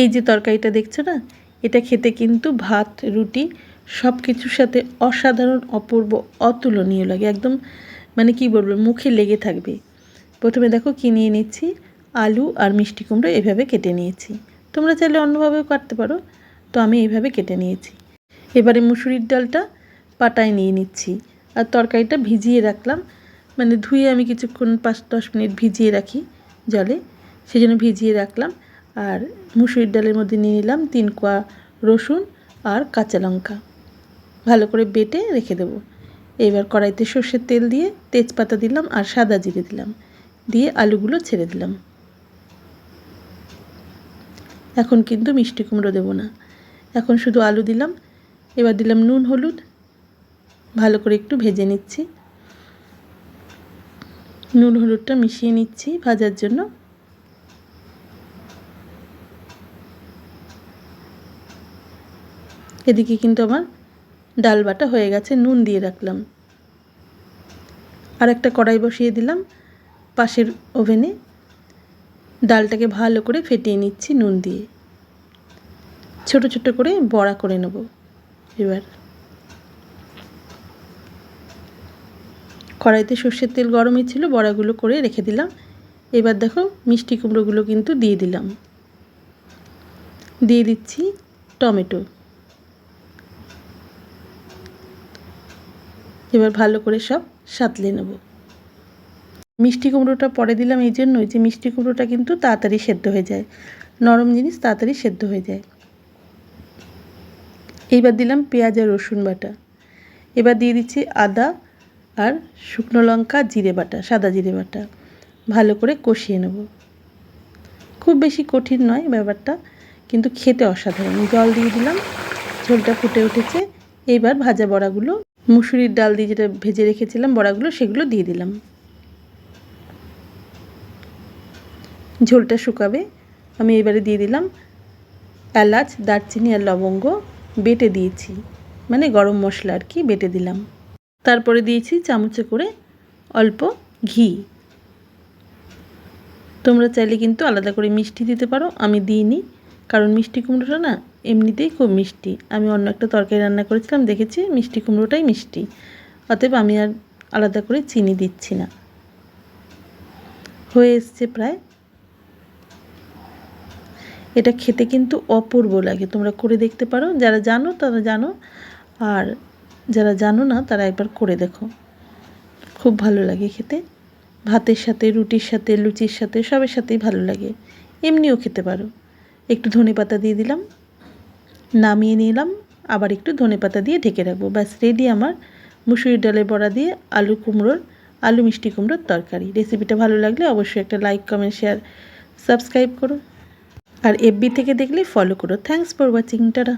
এই যে তরকারিটা দেখছ না? এটা খেতে কিন্তু ভাত, রুটি সব কিছুর সাথে অসাধারণ, অপূর্ব, অতুলনীয় লাগে। একদম মানে কি বলব, মুখে লেগে থাকবে। প্রথমে দেখো কি নিয়ে নিচ্ছি? আলু আর মিষ্টি কুমড়ো এভাবে কেটে নিয়েছি। তোমরা চাইলে অন্যভাবেও কাটতে পারো। তো আমি এইভাবে কেটে নিয়েছি। এবারে মুসুরির ডালটা পাটায় নিয়ে নিচ্ছি। আর তরকারিটা ভিজিয়ে রাখলাম। মানে ধুয়ে আমি কিছুক্ষণ পাঁচ দশ মিনিট ভিজিয়ে রাখি জলে। সেই জন্য ভিজিয়ে রাখলাম। আর মুসুরির ডালের মধ্যে নিয়ে নিলাম তিন কোয়া রসুন আর কাঁচা লঙ্কা। ভালো করে বেটে রেখে দেবো। এবার কড়াইতে সর্ষের তেল দিয়ে তেজপাতা দিলাম আর সাদা জিরে দিলাম। দিয়ে আলুগুলো ছেড়ে দিলাম। এখন কিন্তু মিষ্টি কুমড়ো দেবো না। এখন শুধু আলু দিলাম। এবার দিলাম নুন, হলুদ। ভালো করে একটু ভেজে নিচ্ছি। নুন, হলুদটা মিশিয়ে নিচ্ছি ভাজার জন্য। এদিকে কিন্তু আমার ডাল বাটা হয়ে গেছে, নুন দিয়ে রাখলাম। আর একটা কড়াই বসিয়ে দিলাম পাশের ওভেনে। ডালটাকে ভালো করে ফেটিয়ে নিচ্ছি নুন দিয়ে। ছোট ছোট করে বড়া করে নেব এবার। কড়াইতে সর্ষের তেল গরমই ছিল, বড়াগুলো করে রেখে দিলাম। এবার দেখো মিষ্টি কুমড়োগুলো কিন্তু দিয়ে দিলাম। দিয়ে দিচ্ছি টমেটো। এবার ভালো করে সব সাঁতলে নেব। মিষ্টি কুমড়োটা পরে দিলাম এই জন্যই যে মিষ্টি কুমড়োটা কিন্তু তাড়াতাড়ি সেদ্ধ হয়ে যায়। নরম জিনিস তাড়াতাড়ি সেদ্ধ হয়ে যায়। এইবার দিলাম পেঁয়াজ আর রসুন বাটা। এবার দিয়ে দিচ্ছি আদা আর শুকনো লঙ্কা, জিরে বাটা, সাদা জিরে বাটা। ভালো করে কষিয়ে নেব। খুব বেশি কঠিন নয় ব্যাপারটা, কিন্তু খেতে অসাধারণ। জল দিয়ে দিলাম, ঝোলটা ফুটে উঠেছে। এইবার ভাজা বড়াগুলো মুসুরির ডাল দিয়ে যেটা ভেজে রেখেছিলাম বড়াগুলো, সেগুলো দিয়ে দিলাম। ঝোলটা শুকাবে। আমি এবারে দিয়ে দিলাম এলাচ, দারচিনি আর লবঙ্গ। বেটে দিয়েছি। মানে গরম মশলা আর কি, বেটে দিলাম। তারপরে দিয়েছি চামচে করে অল্প ঘি। তোমরা চাইলে কিন্তু আলাদা করে মিষ্টি দিতে পারো, আমি দিইনি। কারণ মিষ্টি কুমড়োটা না এমনিতেই খুব মিষ্টি। আমি অন্য একটা তরকারি রান্না করেছিলাম, দেখেছি? মিষ্টি কুমড়োটাই মিষ্টি। অতএব আমি আর আলাদা করে চিনি দিচ্ছি না। হয়ে এসছে প্রায়। এটা খেতে কিন্তু অপূর্ব লাগে। তোমরা করে দেখতে পারো। যারা জানো, তারা জানো। আর যারা জানো না, তারা একবার করে দেখো। খুব ভালো লাগে খেতে। ভাতের সাথে, রুটির সাথে, লুচির সাথে, সবের সাথেই ভালো লাগে। এমনিও খেতে পারো। একটু ধনে পাতা দিয়ে দিলাম, নামিয়ে নিলাম, আবার একটু ধনে পাতা দিয়ে ঢেকে রাখব। ব্যাস রেডি আমার মুসুরির ডালের বড়া দিয়ে আলু কুমড়োর, আলু মিষ্টি কুমড়োর তরকারি। রেসিপিটা ভালো লাগলে অবশ্যই একটা লাইক কমেন্ট শেয়ার সাবস্ক্রাইব করো। আর এফবি থেকে দেখলে ফলো করো। Thanks for watching tata.